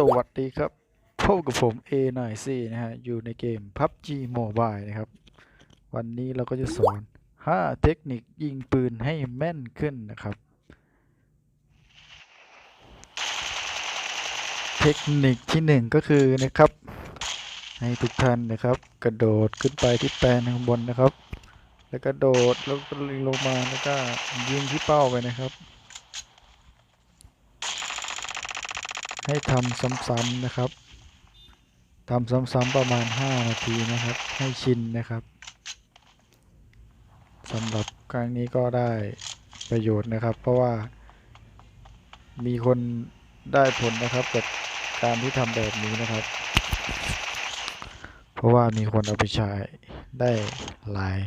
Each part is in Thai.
สวัสดีครับ พบกับผม A9C นะฮะ อยู่ในเกม PUBG Mobile นะครับ วันนี้เราก็จะสอน 5 เทคนิคยิงปืนให้แม่นขึ้นนะครับ เทคนิคที่ 1 ก็คือนะครับ ให้ทุกท่านนะครับ กระโดดขึ้นไปที่แปลนข้างบนนะครับ แล้วก็โดดแล้วก็ลงมาแล้วก็ยิงที่เป้าไปนะครับ ให้ทำซ้ำๆนะครับทำซ้ำๆประมาณ 5 นาทีนะครับ ให้ชินนะครับสำหรับครั้งนี้ก็ได้ประโยชน์นะครับ เพราะว่า มีคนได้ผลนะครับกับการที่ทำแบบนี้นะครับ เพราะว่ามีคนเอาไปใช้ได้หลาย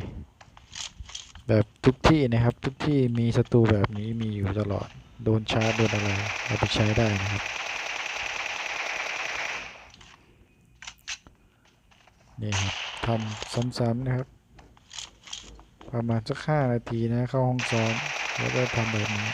แบบทุกที่นะครับทุกที่มีศัตรูแบบนี้มีอยู่ตลอดโดนชาร์จโดนอะไรเอาไปใช้ได้นะครับ นี่ครับทำซ้ำๆนะครับ ประมาณสักห้านาทีนะเข้าห้องซ้อมแล้วก็ทำแบบนี้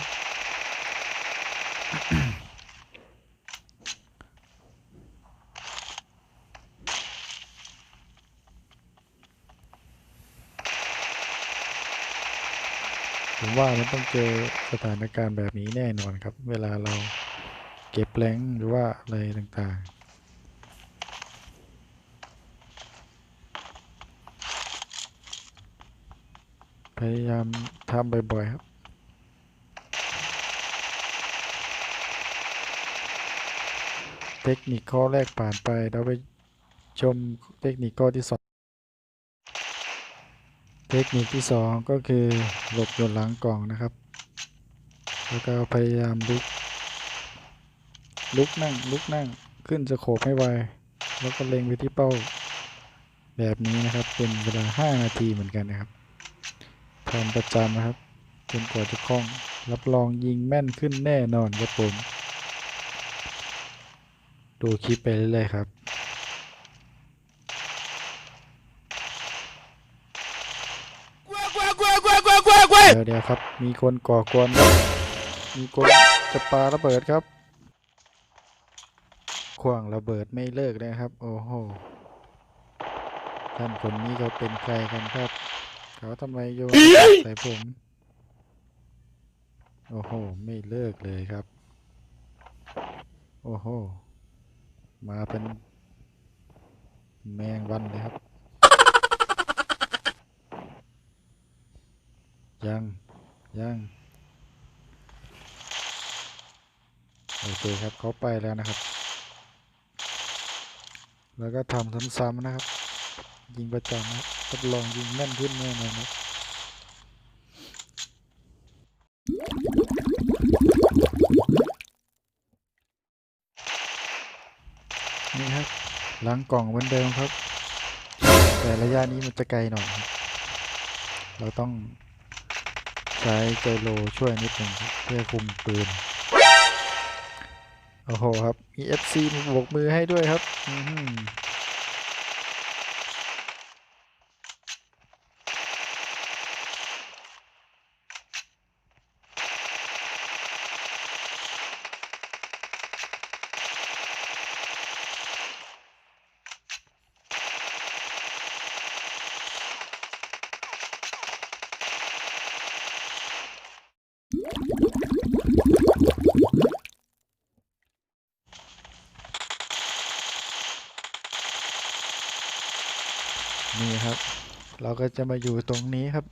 ผมว่ามันต้องเจอสถานการณ์แบบนี้แน่นอนครับ เวลาเราเก็บแรงหรือว่าอะไรต่างๆ พยายามทำบ่อยๆครับเทคนิคข้อแรกผ่านไปเราไปชมเทคนิคข้อที่สองเทคนิคที่สองก็คือหลบยู่หลังกล่องนะครับ แล้วก็พยายามลุก ลุกนั่งลุกนั่งขึ้นสโคปให้ไว แล้วก็เล็งไปที่เป้าแบบนี้นะครับ เป็นเวลา 5 นาทีเหมือนกันนะครับ ทำประจำนะครับจนกว่าจะคล่อง รับรองยิงแม่นขึ้นแน่นอนครับผม ดูคลิปไปเรื่อยๆครับเดี๋ยวเดี๋ยวครับ มีคนก่อกวนครับมีคนจะปาระเบิดครับขว้างระเบิดไม่เลิกเลยครับ โอ้โห ท่านคนนี้เขาเป็นใครกันครับ เขาทำไมโยนใส่ผม โอ้โห ไม่เลิกเลยครับ โอ้โห มาเป็น แมงวันเลยครับ ยัง ยัง โอเคครับเขาไปแล้วนะครับ แล้วก็ทำซ้ำๆนะครับ ยิงประจำนะครับรองยิงแม่นขึ้นแน่นอนครับนี่ครับหลังกล่องเหมือนเดิมครับ แต่ระยะนี้มันจะไกลหน่อยเราต้องใช้ไจโรช่วยนิดหนึ่งเพื่อคุมปืนโอ้โหครับมี FC มาโบกมือให้ด้วยครับ อื นี่ครับ เราก็จะมาอยู่ตรงนี้ครับ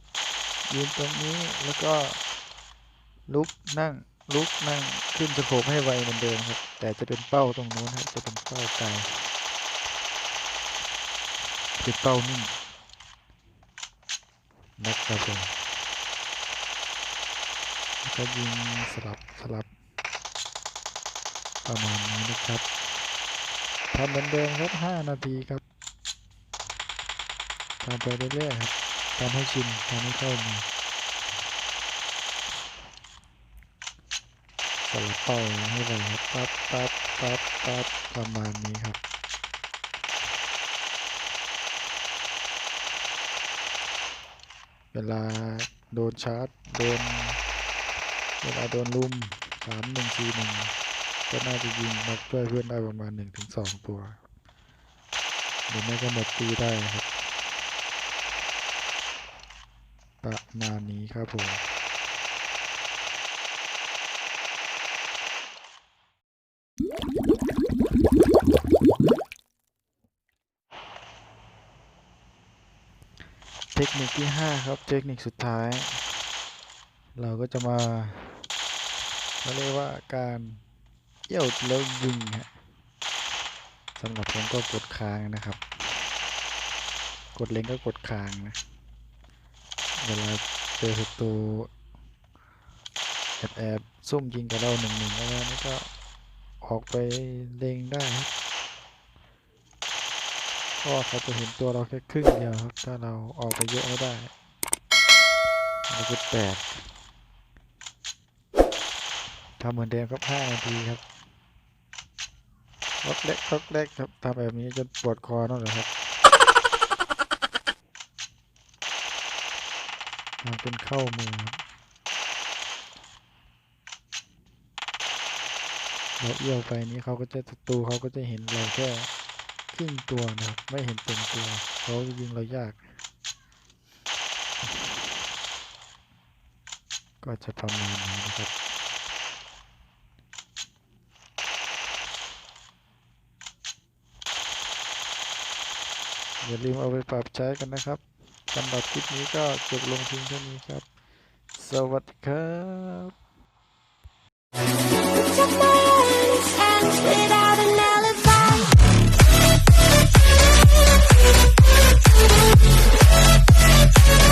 ยืนตรงนี้แล้วก็ลุกนั่งลุกนั่งขึ้นสโคปให้ไวเหมือนเดิมครับ แต่จะเป็นเป้าตรงนู้นครับจะเป็นเป้าไกลเป็นเป้านิ่งนะครับผมแล้ว ก็ยิงสลับสลับ ประมาณนี้นะครับทำเหมือนเดิมครับ 5 นาทีครับทำไปเรื่อยๆครับทำให้ชินทำให้เข้ามือสลับเป้าให้ไปครับปั๊บปั๊บปั๊บปั๊บประมาณนี้ครับเวลาโดนชาร์จโดน เวลาโดนลุมสามหนึ่งสี่หนึ่งก็น่าจะยิงนกช่วยเพื่อนได้ประมาณหนึ่งถึงสองตัวหรือไม่ก็หมดตีได้ครับ ประมาณนี้ครับผมเทคนิคที่ 5 ครับ เทคนิคสุดท้าย เราก็จะมา เขาเรียกว่าการเยี่ยวแล้วยิงฮะสำหรับผมก็กดค้างนะครับ กดเล็งก็กดค้างนะ เวลาเจอศัตรูแอบแอบซุ่มยิงกับเราหนึ่งหนึ่งแล้วนี่ก็ออกไปเล็งได้ครับเพราะว่าเขาจะเห็นตัวเราแค่ครึ่งเดียวครับ ถ้าเราออกไปเยอะไม่ได้เราจะแตก ทำเหมือนเดิมครับ5นาทีครับล็อกเล็กล็อกเล็กครับทำแบบนี้จนปวดคอนั่นแหละครับทำเป็นเข้ามือครับเราเอี้ยวไปนี้เขาก็จะศัตรูเขาก็จะเห็นเราแค่ครึ่งตัวนะครับไม่เห็นเต็มตัวเขาจะยิงเรายาก ก็จะประมาณนี้นะครับ อย่าลืมเอาไปปรับใช้กันนะครับสำหรับคลิปนี้ก็จบลงเพียงเท่านี้ครับ สวัสดีครับ